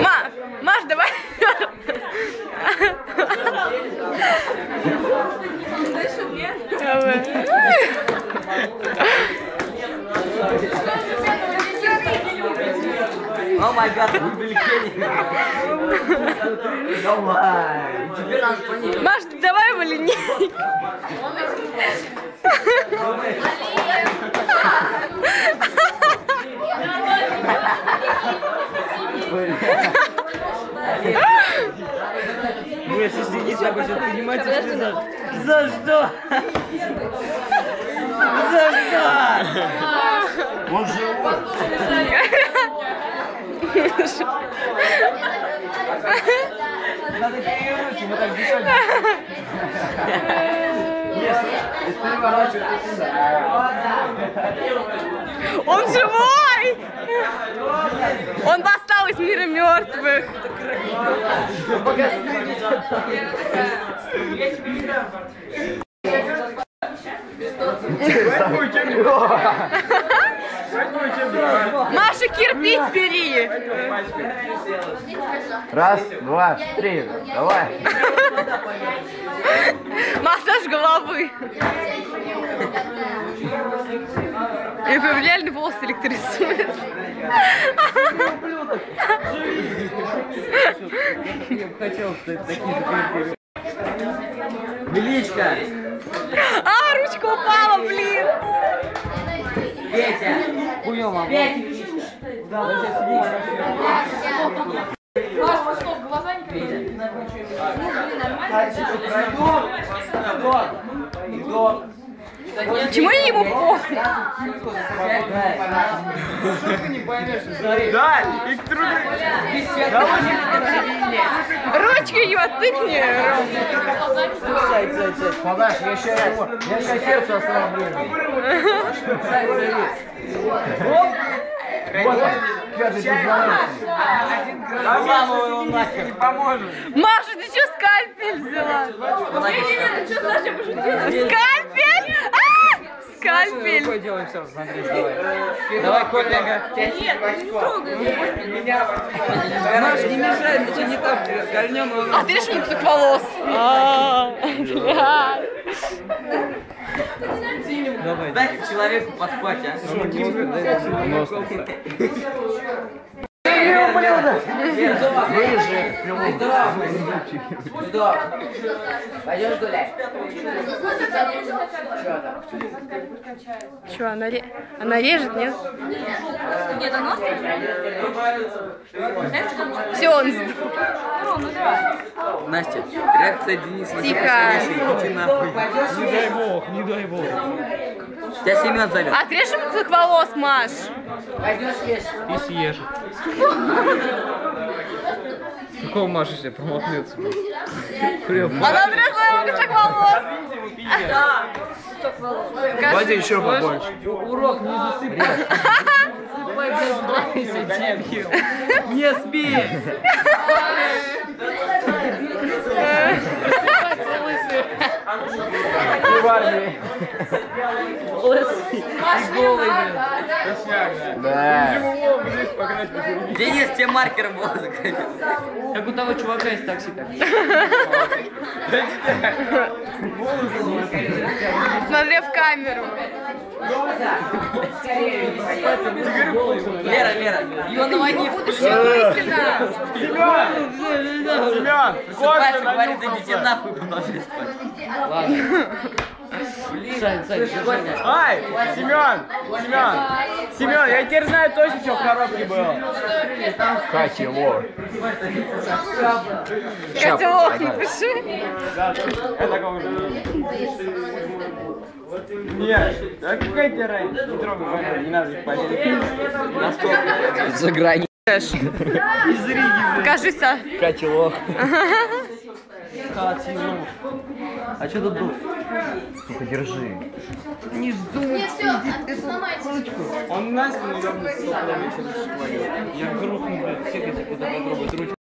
Ма, Маш, давай. Давай. О май гад, увеличение. Давай. Теперь надо понять. Маш, давай его линейку. Ну, если сидит, так будет понимать, что За что? За что? Он живой. Он живой! Он восстал из мира мертвых. Маша, кирпич бери! Раз, два, три. Давай. Массаж головы. И реально волосы электризует. Я бы хотел такие Величка! А, ручка упала, блин. Петя! Хуём, а Петя! Маш, что, глаза не кричат? Ну, блин, нормально? Почему я ему похуй? Да, и. Ручкой его тыкни, Ром. Подашь, я сейчас его, я сейчас сердце остановлю. Маша, ты что скальпель взяла? Скальпель? А! Скальпель. Рукой делаем все, смотри, давай. Давай, Коленька. Маш, не мешай, ничего не так, кольнем его. А ты решил муксук волос? А, блядь. Давай. Дайте человеку поспать, а. Вырежи. Пойдем гулять. Че, она, ре- она режет, нет? Где-то нос? Все, он сдох. Настя, реакция Дениса Тихо. происходящее. Иди нахуй. Не дай бог, не дай бог. Тебя Семен зовет. Отрежем муксук волос, Маш. И съешь. Какого Маша себе промахнется? Она отрезала муксук волос. Давайте еще побольше. Урок не засыпай. Не спи. Армии. И голый, Да. Денис, тебе маркер был закрыть. Как у того чувака из такси так. Смотри в камеру. Лера, Лера, ее на войне Лысина. Семен, Спать, говорит, идите нахуй, продолжай спать. Сань, Сань, держи. Ай, Семен, Семен, Семен, я теперь знаю точно, что в коробке было. Напиши. Это как уже. Нет, какая тебе разница? Не трогай, не надо их За грани. Покажись, а. Котелок. А что тут дух? Ну-ка, держи. Не, все, сломайте. Он нас не ебнет, Я грохну, блядь, всех этих, кто попробует ручку.